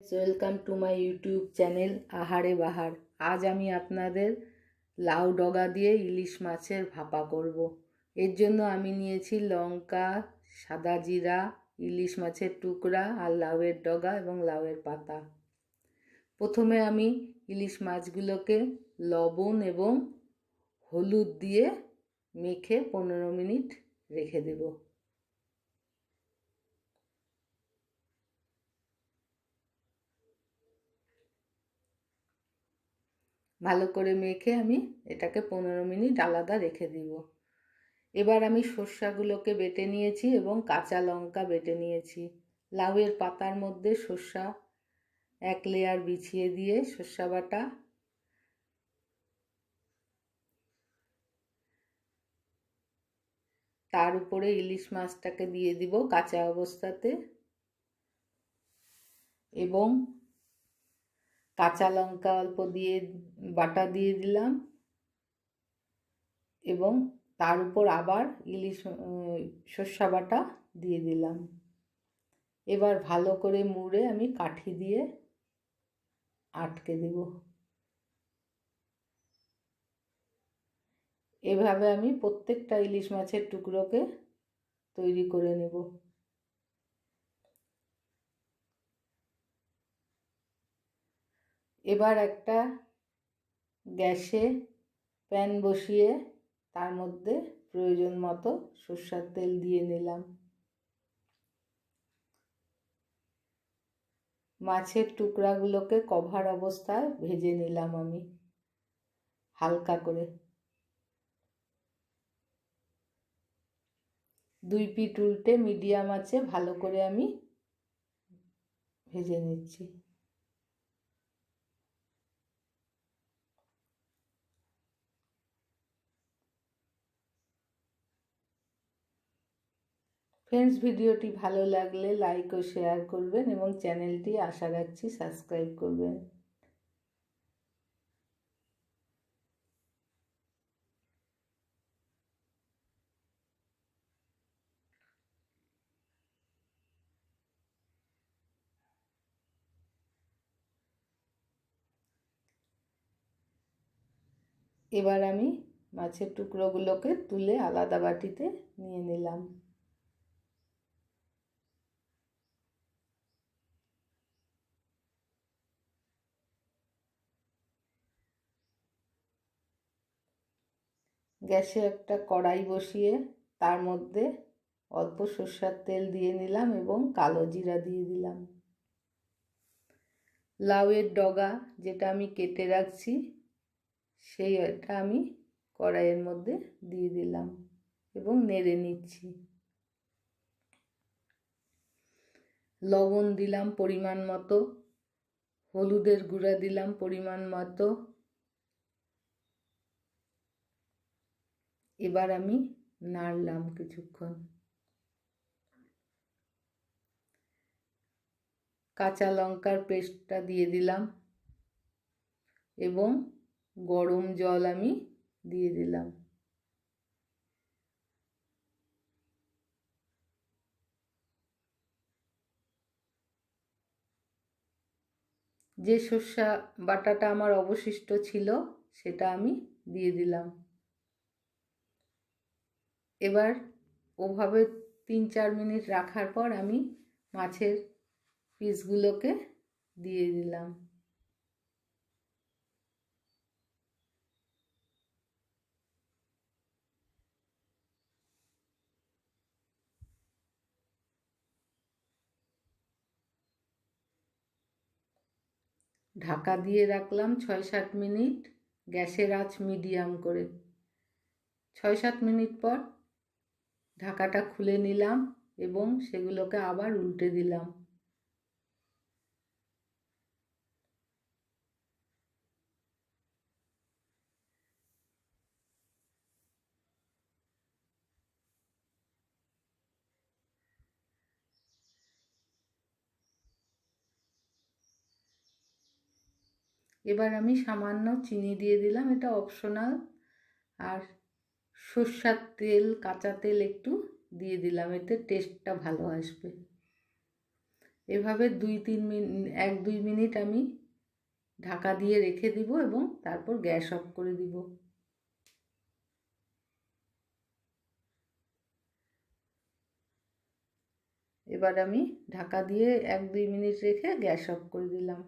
Welcome to my YouTube channel আহারে বাহার আজ আমি আপনাদের লাউ ডগা দিয়ে ইলিশ মাছের ভাপা করব। এর জন্য আমি নিয়েছি লঙ্কা, সাদা জিরা, ইলিশ মাছের টুকরা আর লাউয়ের ডগা এবং লাউয়ের পাতা। প্রথমে আমি ইলিশ মাছগুলোকে লবণ এবং হলুদ দিয়ে মেখে পনেরো মিনিট রেখে দেবো। ভালো করে মেখে আমি এটাকে পনেরো মিনিট আলাদা রেখে দিব। এবার আমি সর্ষাগুলোকে বেটে নিয়েছি এবং কাঁচা লঙ্কা বেটে নিয়েছি। লাউয়ের পাতার মধ্যে সর্ষা এক লেয়ার বিছিয়ে দিয়ে সর্ষা বাটা তার উপরে ইলিশ মাছটাকে দিয়ে দিব কাঁচা অবস্থাতে এবং কাঁচা লঙ্কা অল্প দিয়ে, বাটা দিয়ে দিলাম। এবং তার উপর আবার ইলিশ সর্ষা বাটা দিয়ে দিলাম। এবার ভালো করে মুড়ে আমি কাঠি দিয়ে আটকে দেব। এভাবে আমি প্রত্যেকটা ইলিশ মাছের টুকরোকে তৈরি করে নেব। এবার একটা গ্যাসে প্যান বসিয়ে তার মধ্যে প্রয়োজন মতো সর্ষার তেল দিয়ে নিলাম। মাছের টুকরাগুলোকে কভার অবস্থায় ভেজে নিলাম আমি হালকা করে। দুই পিট উল্টে মিডিয়াম আছে ভালো করে আমি ভেজে নিচ্ছি। ফ্রেন্ডস ভিডিওটি ভালো লাগলে লাইক ও শেয়ার করবেন এবং চ্যানেলটি আশা রাখছি সাবস্ক্রাইব করবেন। এবার আমি মাছের টুকরোগুলোকে তুলে আলাদা বাটিতে নিয়ে নিলাম। গ্যাসে একটা কড়াই বসিয়ে তার মধ্যে অল্প সর্ষার তেল দিয়ে নিলাম এবং কালো জিরা দিয়ে দিলাম। লাউয়ের ডগা যেটা আমি কেটে রাখছি সেই এটা আমি কড়াইয়ের মধ্যে দিয়ে দিলাম এবং নেড়ে নিচ্ছি। লবণ দিলাম পরিমাণ মতো, হলুদের গুঁড়া দিলাম পরিমাণ মতো এবার আমি নাড়লাম কিছুক্ষণ। কাঁচা লঙ্কার পেস্টটা দিয়ে দিলাম এবং গরম জল আমি দিয়ে দিলাম। যে সর্ষা বাটাটা আমার অবশিষ্ট ছিল, সেটা আমি দিয়ে দিলাম। এবার ওভাবে তিন চার মিনিট রাখার পর আমি মাছের পিসগুলোকে দিয়ে দিলাম। ঢাকা দিয়ে রাখলাম ছয় সাত মিনিট, গ্যাসের আঁচ মিডিয়াম করে। ছয় সাত মিনিট পর ঢাকাটা খুলে নিলাম এবং সেগুলোকে আবার উল্টে দিলাম। এবার আমি সামান্য চিনি দিয়ে দিলাম, এটা অপশনাল আর সর্ষার তেল, কাঁচা তেল একটু দিয়ে দিলাম, এতে টেস্টটা ভালো আসবে। এভাবে দুই, তিন মিনিট এক, দুই মিনিট আমি ঢাকা দিয়ে রেখে দিব এবং তারপর গ্যাস অফ করে দিব। এবার আমি ঢাকা দিয়ে এক, দুই মিনিট রেখে গ্যাস অফ করে দিলাম।